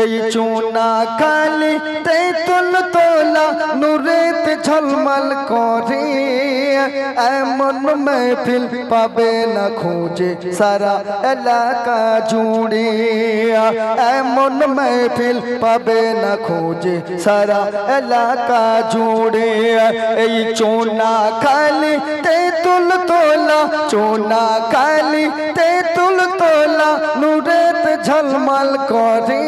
এই চুনা কালি তে তোল তোলা নুরেতে ঝলমল করে। এমন মেহফিল পাবে না খুঁজে সারা এলাকা জুড়ে। এমন মেহফিল পাবে না খুঁজে সারা এলাকা জুড়ে। এই চুনা কালি তে তুল তোলা, চোনা কালি তে তুল তোলা, নুরেত ঝলমল করে।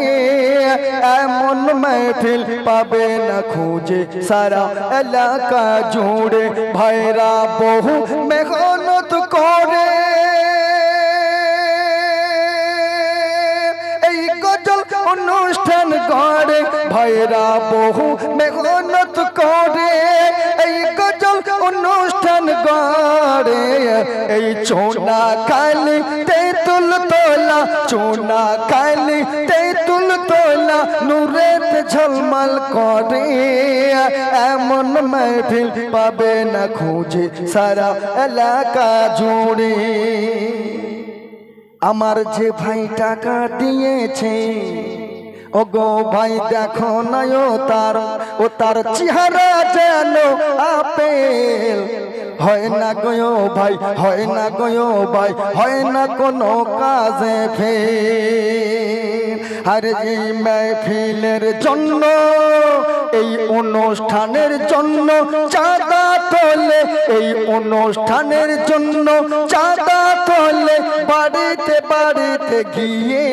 এমন মহফিল পাবে না খুঁজে সারা এলাকা জুড়ে। ভাইরা বহু মেহনত করে। অনুষ্ঠান করে ভাইরা বহু মেহনত করে। অনুষ্ঠান গড়ে, এই চোনা কালি তেতুল তোলা চোনা কালি তেতুল তোলা নূরেত ঝলমল করে। এমন মহফিল পাবে না খুঁজে সারা এলাকা জুড়ে। আমার যে ভাই টাকা দিয়েছে ও গো ভাই দেখো না ও তার ও তার চেহারা যেন আপেল। হয় না গো ভাই, হয় না গো ভাই, হয় না কোনো কাজে ফেল। আর এই মেহফিলের জন্য, এই অনুষ্ঠানের জন্য চাঁদা তোলে, এই অনুষ্ঠানের জন্য চাঁদা তোলে, বাড়িতে বাড়িতে গিয়ে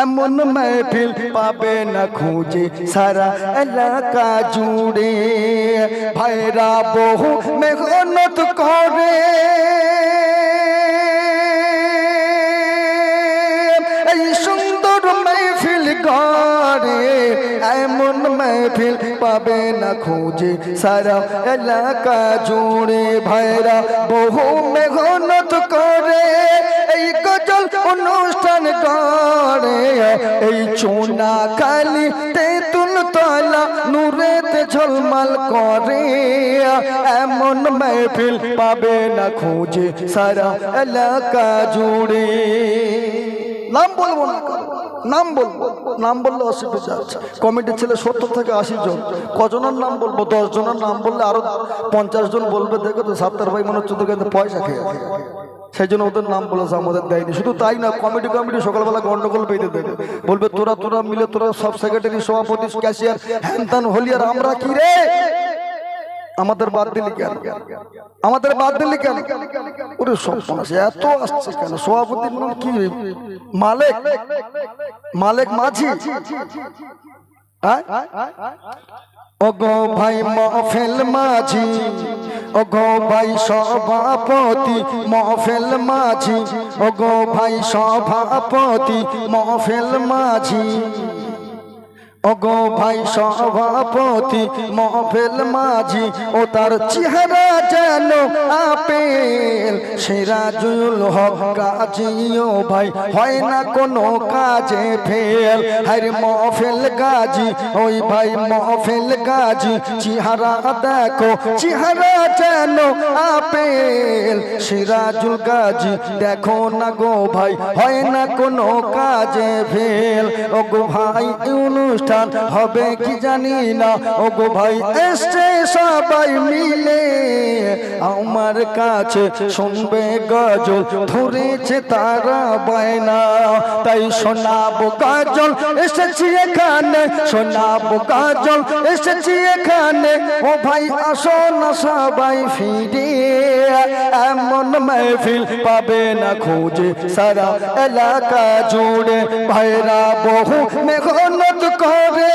এমন মহফিল পাবে না খুঁজে সারা এলাকা জুড়ে। ভাইরা বহু মেহনত করে। এই সুন্দর মহফিল করে এমন মহফিল পাবে না খুঁজে সারা এলাকা জুড়ে। ভাইরা বহু মেহনত করে। এই গজল অনুষ্ঠান গড় সোনা কালি তেতুল তলা, নূরেতে ঝলমাল করে। এমন মেহফিল পাবে না খুঁজে সারা এলাকা জুড়ে। নাম বলব না নাম বলব, নাম বললে অসুবিধা আছে। কমিটির ছেলে সত্তর থেকে আশি জন। কজনের নাম বলব? দশ জনের নাম বললে আরও পঞ্চাশ জন বলবে। দেখো তো, সাত্তার ভাই মনে হচ্ছে তোকে পয়সা খেয়ে সেই জন্য ওদের নাম বলেছে আমাদের দেয়নি। শুধু তাই না কমিটি কমিটি সকালবেলা গন্ডগোল পেতে দেবে বলবে, তোরা তোরা মিলে তোরা সব সেক্রেটারি সভাপতি ক্যাশিয়ার হ্যান হলি আমরা কি রে? আমাদের বাদ দিলি কেন? আমাদের বাদ দিলি কেন? ওরে সব এত আসছে কেন? সভাপতি মানে কি মালিক? মালিক মাঝি? হ্যাঁ? ওগো ভাই মহফিল মাঝি ওগো ভাই সভাপতি মহফেল মাঝি ওগো ভাই সভাপতি মহফেল মাঝি। ওগো ভাই সভাপতি, মহফিল মাঝি ও তার চেহারা যেন আপেল। সিরাজুল হক গাজিও ভাই, হয় না কোনো কাজে ফেল। হর মহফিল গাজি ওই ভাই মহফিল গাজি চেহারা দেখো, চেহারা যেন আপেল। সিরাজুল গাজি দেখো না গো ভাই, হয় না কোনো কাজে ফেল। ও গো ভাই এই অনুষ্ঠান হবে কি জানি না? ও গো ভাই, এসছে সবাই মিলে। আমার কাছে শুনবে গজল, ধরেছে তারা বায়না। তাই শোনাবো কাজল, এসেছি এখানে, শোনাবো কাজল, এসেছি এখানে। ও ভাই, আসো না সবাই ফিরে। এমন মেহফিল পাবে না খুঁজে সারা এলাকা জুড়ে। ভাইরা বহু মেঘনত করে,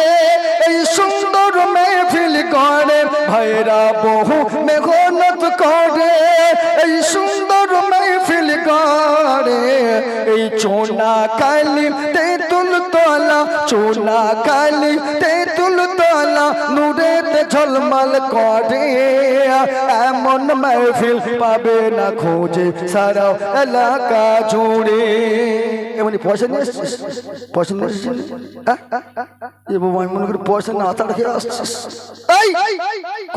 এই সুন্দর মেহফিল করে ভাইরা বহু মেঘনত করে, এই সুন্দর রে এই চোনা কালি তে তুল তোলা চোনা কালি তে তুল তোলা নুরেতে ঝলমল করে। এমন মাহফিল পাবে না খোঁজে সারা এলাকা জুড়ে। এমনি পয়সা নিয়ে পয়সা নিয়ে আমি মনে করি পয়সা না খেয়ে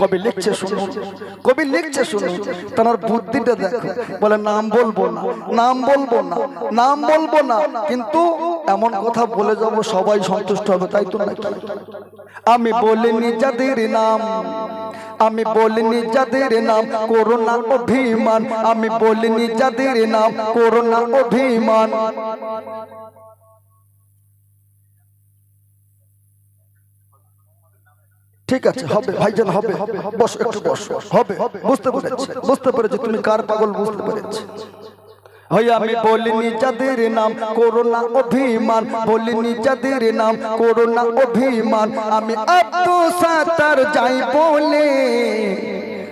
কবি লিখছে কবি লিখছে বুদ্ধিটা বলে, নাম বলব না, নাম বলব না, নাম বলব না, কিন্তু এমন কথা বলে যাব, সবাই সন্তুষ্ট হবে, তাই তো নাকি? আমি বলিনি যাদের নাম, আমি বলিনি যাদের নাম, করোনা অভিমান। আমি বলিনি যাদের নাম, করোনা অভিমান। ঠিক আছে হবে ভাইজান হবে। বস একটু বস হবে বুঝতে পেরেছি বুঝতে পেরেছি তুমি কার পাগল বুঝতে পেরেছি। আমি বলিনি যাদের নাম করোনা অভিমান বলিনি যাদের নাম করোনা অভিমান আমি আব্দু সাতার যাই বলে।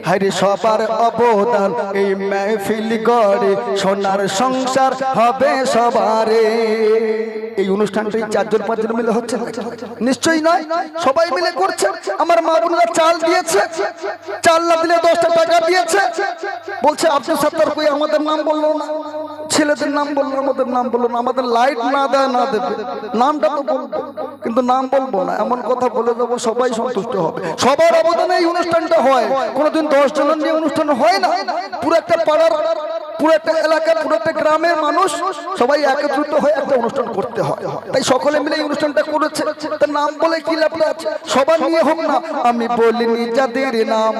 হরে সবার অবদান এই মেহফিল গড়ে সোনার সংসার হবে সবারে। এই অনুষ্ঠানটি চারজন পাঁচজন মিলে হচ্ছে। নিশ্চয়ই নয়, সবাই মিলে করছে। আমার মা বোনরা চাল দিয়েছে। চাল না দিলে দশটা টাকা দিয়েছে। বলছে, আব্দুল সত্তর কই? আমাদের নাম বলল না। ছেলেদের নাম বলল, আমাদের নাম বলল না। আমাদের লাইট না দেয়, না দেবে। নামটা তো বলব। কিন্তু নাম বলব না, এমন কথা বলে দেবো, সবাই সন্তুষ্ট হবে। সবার অবদানে এই অনুষ্ঠানটা হয়। কোনোদিন দশ জনের নিয়ে অনুষ্ঠান হয় না। পুরো একটা পাড়ার, পুরো একটা এলাকার, পুরো একটা গ্রামের মানুষ সবাই একত্রিত হয়ে একটা অনুষ্ঠান করতে হয়। তাই সকলে মিলে এই অনুষ্ঠানটা করেছে। তার নাম বলে কি লাভ আছে? সবার নিয়ে হোক না। আমি বলিনি যাদের নাম,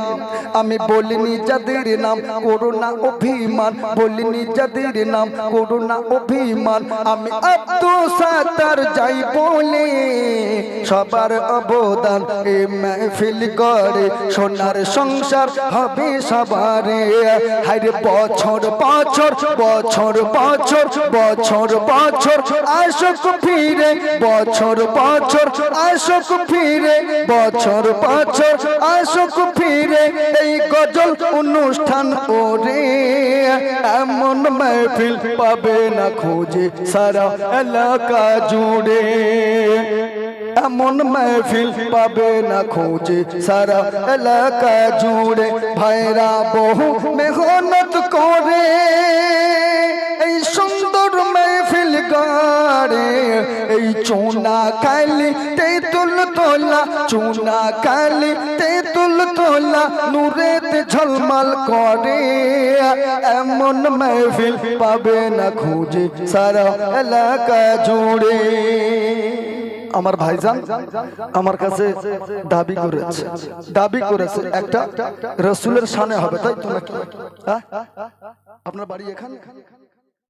আমি বলিনি যাদের নাম, করোনা অভিমান। বলিনি যাদের নাম, করোনা অভিমান। আমি আব্দুল সাতার যাই বলে সবার অবদান এ মেহফিল করে, সোনার সংসার হবে সবারে। হাইরে বছর বছর বছর বছর বছর বছর আসক ফিরে, বছর বছর আসক ফিরে, বছর বছর আসক ফিরে। এই গজল অনুষ্ঠান ওরে, এমন মেহফিল পাবে না খুঁজে সারা এলাকা জুড়ে। এমন মেহফিল পাবে না খুঁজে সারা এলাকা জুড়ে ভাইরা বহু মেহনত করে। এই সুন্দর মেহফিল গাড়ে, এই চুনা কালি তেতুল তোলা চুনা কালি তেতুল তোলা নূরেতে ঝলমল করে। এমন মেহফিল পাবে না খুঁজে সারা এলাকা জুড়ে। আমার ভাইজান আমার কাছে দাবি করেছে। দাবি করেছে একটা রসুলের সানে হবে, তাই তো হ্যাঁ? আপনার বাড়ি এখানে?